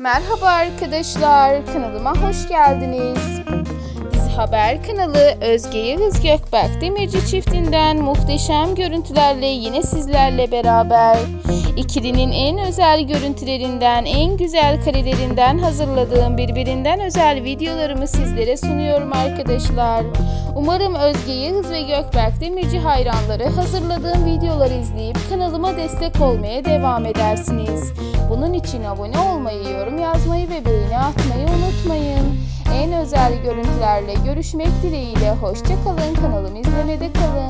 Merhaba arkadaşlar, kanalıma hoş geldiniz. Dizi Haber kanalı Özge Yağız Gökberk Demirci çiftinden muhteşem görüntülerle yine sizlerle beraber. İkilinin en özel görüntülerinden, en güzel karelerinden hazırladığım birbirinden özel videolarımı sizlere sunuyorum arkadaşlar. Umarım Özge Yağız ve Gökberk Demirci hayranları hazırladığım videoları izleyip kanalıma destek olmaya devam edersiniz. Bunun için abone olmayı, yorum yazmayı ve beğeni atmayı unutmayın. En özel görüntülerle görüşmek dileğiyle hoşçakalın kanalımı izlemede kalın.